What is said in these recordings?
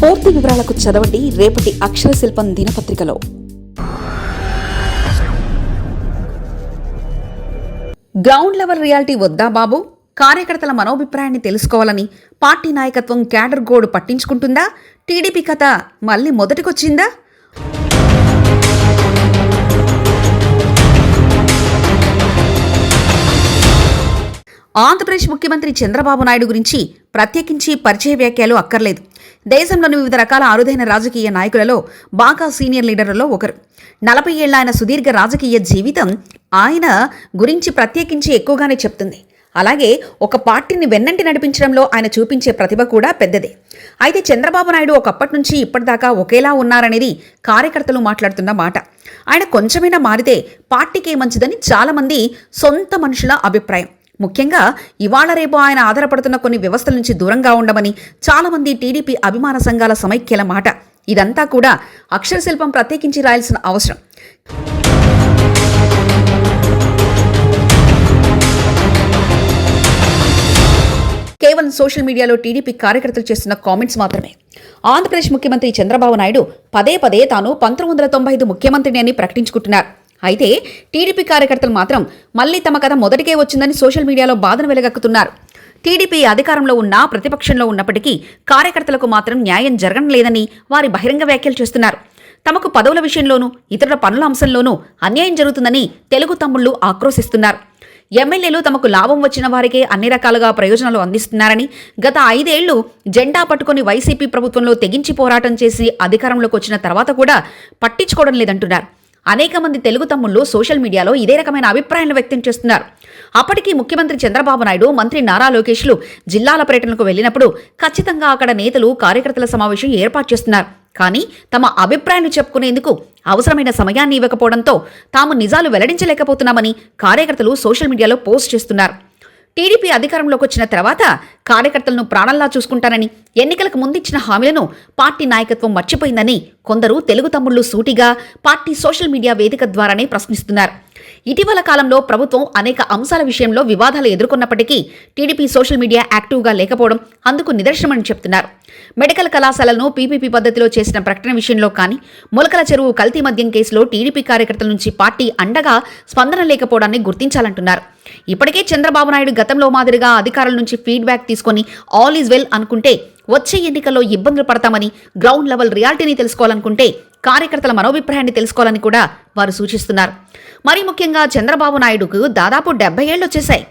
పూర్తి వివరాలకు చదవండి రేపటి అక్షర శిల్పం దినపత్రికలో. గ్రౌండ్ లెవెల్ రియాలిటీ వద్దా బాబు? కార్యకర్తల మనోభిప్రాయాన్ని తెలుసుకోవాలని పార్టీ నాయకత్వం క్యాడర్ గోడు పట్టించుకుంటుందా? టీడీపీ కథ మళ్ళీ మొదటికొచ్చిందా? ఆంధ్రప్రదేశ్ ముఖ్యమంత్రి చంద్రబాబు నాయుడు గురించి ప్రత్యేకించి పరిచయ వ్యాఖ్యలు అక్కర్లేదు. దేశంలోని వివిధ రకాల అరుదైన రాజకీయ నాయకులలో బాగా సీనియర్ లీడర్లలో ఒకరు. నలభై ఏళ్ళ ఆయన సుదీర్ఘ రాజకీయ జీవితం ఆయన గురించి ప్రత్యేకించి ఎక్కువగానే చెప్తుంది. అలాగే ఒక పార్టీని వెన్నంటి నడిపించడంలో ఆయన చూపించే ప్రతిభ కూడా పెద్దదే. అయితే చంద్రబాబు నాయుడు ఒకప్పటి నుంచి ఇప్పటిదాకా ఒకేలా ఉన్నారనేది కార్యకర్తలు మాట్లాడుతున్న మాట. ఆయన కొంచెమైనా మారితే పార్టీకే మంచిదని చాలామంది సొంత మనుషుల అభిప్రాయం. ముఖ్యంగా ఇవాళ రేపు ఆయన ఆధారపడుతున్న కొన్ని వ్యవస్థల నుంచి దూరంగా ఉండమని చాలామంది టీడీపీ అభిమాన సంఘాల సమైక్యల మాట. ఇదంతా కూడా అక్షర శిల్పం ప్రత్యేకించి రాయాల్సిన అవసరం. కేవలం సోషల్ మీడియాలో టీడీపీ కార్యకర్తలు చేస్తున్న కామెంట్స్ మాత్రమే. ఆంధ్రప్రదేశ్ ముఖ్యమంత్రి చంద్రబాబు నాయుడు పదే పదే తాను పంతొమ్మిది వందల తొంభై ఐదు ముఖ్యమంత్రిని అని ప్రకటించుకుంటున్నారు. అయితే టీడీపీ కార్యకర్తలు మాత్రం మళ్ళీ తమ కథ మొదటికే వచ్చిందని సోషల్ మీడియాలో బాధను వెలగక్కుతున్నారు. టీడీపీ అధికారంలో ఉన్నా ప్రతిపక్షంలో ఉన్నప్పటికీ కార్యకర్తలకు మాత్రం న్యాయం జరగడం లేదని వారి బహిరంగ వ్యాఖ్యలు చేస్తున్నారు. తమకు పదవుల విషయంలోనూ ఇతరుల పనుల అంశంలోనూ అన్యాయం జరుగుతుందని తెలుగు తమ్ముళ్ళు ఆక్రోశిస్తున్నారు. ఎమ్మెల్యేలు తమకు లాభం వచ్చిన వారికే అన్ని రకాలుగా ప్రయోజనాలు అందిస్తున్నారని గత ఐదేళ్ళు జెండా పట్టుకుని వైసీపీ ప్రభుత్వంలో తెగించి పోరాటం చేసి అధికారంలోకి వచ్చిన తర్వాత కూడా పట్టించుకోవడం లేదంటున్నారు. అనేక మంది తెలుగు తమ్ముళ్ళు సోషల్ మీడియాలో ఇదే రకమైన అభిప్రాయాలు వ్యక్తం చేస్తున్నారు. అప్పటికి ముఖ్యమంత్రి చంద్రబాబు నాయుడు మంత్రి నారా లోకేష్లు జిల్లాల పర్యటనకు వెళ్ళినప్పుడు ఖచ్చితంగా అక్కడ నేతలు కార్యకర్తల సమావేశం ఏర్పాటు చేస్తున్నారు. కానీ తమ అభిప్రాయాన్ని చెప్పుకునేందుకు అవసరమైన సమయాన్ని ఇవ్వకపోవడంతో తాము నిజాలు వెల్లడించలేకపోతున్నామని కార్యకర్తలు సోషల్ మీడియాలో పోస్ట్ చేస్తున్నారు. టీడీపీ అధికారంలోకి వచ్చిన తర్వాత కార్యకర్తలను ప్రాణంలా చూసుకుంటానని ఎన్నికలకు ముందిచ్చిన హామీలను పార్టీ నాయకత్వం మర్చిపోయిందని కొందరు తెలుగు తమ్ముళ్ళు సూటిగా పార్టీ సోషల్ మీడియా వేదిక ద్వారానే ప్రశ్నిస్తున్నారు. ఇటీవల కాలంలో ప్రభుత్వం అనేక అంశాల విషయంలో వివాదాలు ఎదుర్కొన్నప్పటికీ టీడీపీ సోషల్ మీడియా యాక్టివ్గా లేకపోవడం అందుకు నిదర్శనమని చెప్తున్నారు. మెడికల్ కళాశాలను పీపీపీ పద్ధతిలో చేసిన ప్రకటన విషయంలో కానీ మొలకల చెరువు కల్తీ మద్యం కేసులో టీడీపీ కార్యకర్తల నుంచి పార్టీ అండగా స్పందన లేకపోవడాన్ని గుర్తించాలంటున్నారు. ఇప్పటికే చంద్రబాబు నాయుడు గతంలో మాదిరిగా అధికారుల నుంచి ఫీడ్బ్యాక్ తీసుకొని ఆల్ ఈజ్ వెల్ అనుకుంటే వచ్చే ఎన్నికల్లో ఇబ్బందులు పడతామని గ్రౌండ్ లెవెల్ రియాలిటీని తెలుసుకోవాలనుకుంటే కార్యకర్తల మనోభిప్రాయాన్ని తెలుసుకోవాలని కూడా వారు సూచిస్తున్నారు. మరి ముఖ్యంగా చంద్రబాబు నాయుడుకు దాదాపు డెబ్బై ఏళ్ళు వచ్చేశాయి.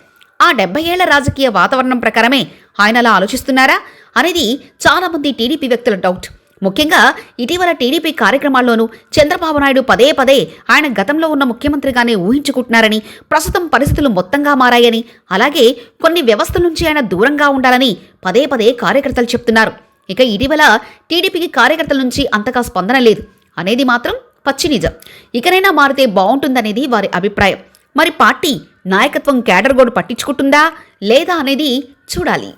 ఆ డెబ్బై ఏళ్ళ రాజకీయ వాతావరణం ప్రకారమే ఆయన అలా ఆలోచిస్తున్నారా అనేది చాలామంది టీడీపీ వ్యక్తుల డౌట్. ముఖ్యంగా ఇటీవల టీడీపీ కార్యక్రమాల్లోనూ చంద్రబాబు నాయుడు పదే పదే ఆయన గతంలో ఉన్న ముఖ్యమంత్రిగానే ఊహించుకుంటున్నారని ప్రస్తుతం పరిస్థితులు మొత్తంగా మారాయని అలాగే కొన్ని వ్యవస్థల నుంచి ఆయన దూరంగా ఉండాలని పదే పదే కార్యకర్తలు చెప్తున్నారు. ఇక ఇటీవల టీడీపీకి కార్యకర్తల నుంచి అంతగా స్పందన లేదు. అనేది మాత్రం పచ్చి నిజం. ఇకనైనా మారితే బాగుంటుందనేది వారి అభిప్రాయం. మరి పార్టీ నాయకత్వం క్యాడర్ గోడు పట్టించుకుంటుందా లేదా అనేది చూడాలి.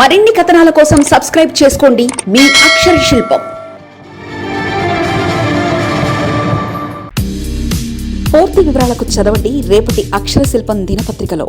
మరిన్ని కథనాల కోసం సబ్స్క్రైబ్ చేసుకోండి మీ అక్షర శిల్పం. పూర్తి వివరాలకు చదవండి రేపటి అక్షర శిల్పం దినపత్రికలో.